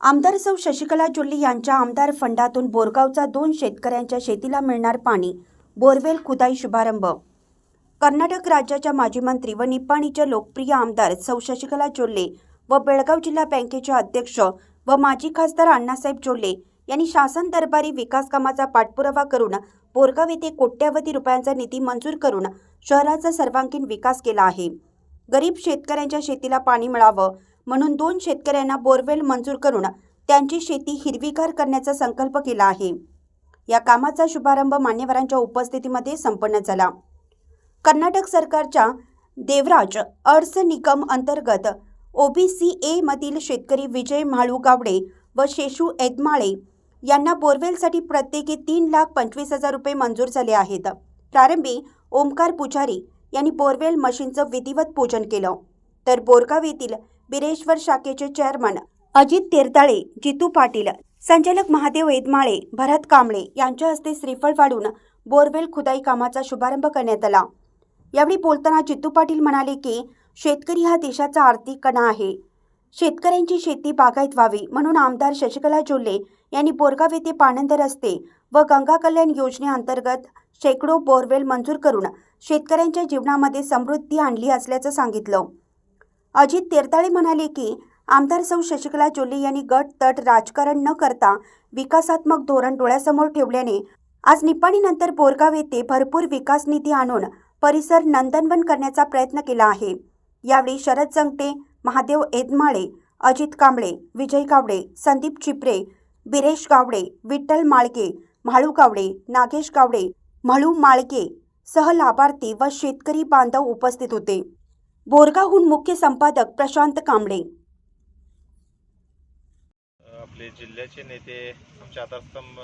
आमदार सौ शशिकला चोल्ली यांच्या आमदार फंडातून बोरगावचा दोन शेतकऱ्यांच्या शेतीला मिळणार पाणी बोरवेल खुदाई शुभारंभ. कर्नाटक राज्याच्या माजी मंत्री व निपाणीच्या लोकप्रिय आमदार सौ शशिकला चोल्ले व बेळगाव जिल्हा बँकेचे अध्यक्ष व माजी खासदार अण्णासाहेब चोल्ले यांनी शासन दरबारी विकास कामाचा पाठपुरावा करून बोरगाव येथे कोट्यावधी रुपयांचा निधी मंजूर करून शहराचा सर्वांगीण विकास केला आहे. गरीब शेतकऱ्यांच्या शेतीला पाणी मिळावं म्हणून दोन शेतकऱ्यांना बोरवेल मंजूर करून त्यांची शेती हिरवीगार करण्याचा संकल्प केला आहे. या कामाचा शुभारंभ मान्यवरांच्या उपस्थितीमध्ये संपन्न झाला. कर्नाटक सरकारच्या देवराज अर्स निकम अंतर्गत ओबीसी ए मधील शेतकरी विजय म्हाळू गावडे व शेषू एदमाळे यांना बोरवेलसाठी प्रत्येकी तीन लाख पंचवीस हजार रुपये मंजूर झाले आहेत. प्रारंभी ओमकार पुजारी यांनी बोरवेल मशीनचं विधिवत पूजन केलं. तर बोरगाव येथील बिरेश्वर शाखेचे चेअरमन अजित तेरताळे जितू पाटील संचालक महादेव एदमाळे भरत कांबळे यांच्या हस्ते श्रीफळ वाढून बोरवेल खुदाई कामाचा शुभारंभ करण्यात आला. यावेळी बोलताना जितू पाटील म्हणाले की शेतकरी हा देशाचा आर्थिक कणा आहे. शेतकऱ्यांची शेती बागायत व्हावी म्हणून आमदार शशिकला जोल्ले यांनी बोरगाव येथे पाणंद रस्ते व गंगा कल्याण योजनेअंतर्गत शेकडो बोरवेल मंजूर करून शेतकऱ्यांच्या जीवनामध्ये समृद्धी आणली असल्याचं सांगितलं. अजित तेरताळे म्हणाले की आमदार सौ शशिकला जोल्ले यांनी गट तट राजकारण न करता विकासात्मक धोरण डोळ्यासमोर ठेवल्याने आज निपाणीनंतर बोरगाव येथे भरपूर विकास निधी आणून परिसर नंदनवन करण्याचा प्रयत्न केला आहे. यावेळी शरद जंगटे महादेव एदमाळे अजित कांबळे विजय गावडे संदीप चिपरे बिरेश गावडे विठ्ठल माळके म्हाळू गावडे नागेश गावडे म्हाळू माळके सह लाभार्थी व शेतकरी बांधव उपस्थित होते. बोरगावहून मुख्य संपादक प्रशांत कांबळे. आपले जिल्ह्याचे नेते आमच्या आधारस्तंभ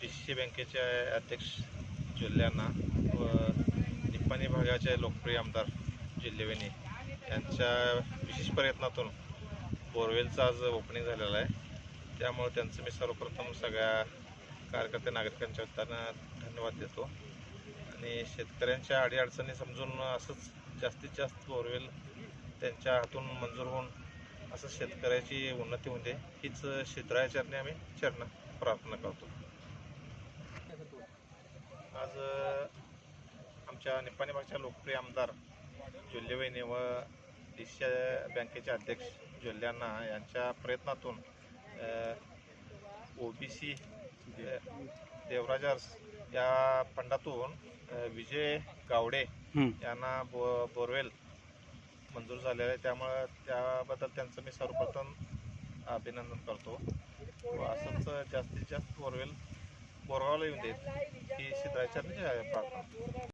डी सी बँकेचे अध्यक्ष जिल्ह्यांना व निप्पाणी भागाचे लोकप्रिय आमदार जिल्हेवेनी यांच्या विशेष प्रयत्नातून बोरवेलचं आज ओपनिंग झालेलं आहे. त्यामुळे त्यांचं मी सर्वप्रथम सगळ्या कार्यकर्ते नागरिकांच्या वतीनं धन्यवाद देतो. आणि शेतकऱ्यांच्या अडीअडचणी समजून असंच जास्तीत जास्त बोरवेल त्यांच्या हातून मंजूर होऊन असं शेतकऱ्याची उन्नती होऊन दे हीच शेतरायाचरणी आम्ही चरण प्रार्थना करतो. आज आमच्या निप्पाणी भागच्या लोकप्रिय आमदार जोल्लेवहिनी व डी सी बँकेचे अध्यक्ष जोल्ल्यांना यांच्या प्रयत्नातून ओ बी सी देवराजर्स या फंडातून विजय गावडे यांना बो बोरवेल मंजूर झालेलं आहे. त्यामुळं त्याबद्दल त्यांचं मी सर्वप्रथम अभिनंदन करतो. व असंच जास्तीत जास्त बोरवेल बोरगावला येऊन देत ही शेतकऱ्याच्या प्रार्थना.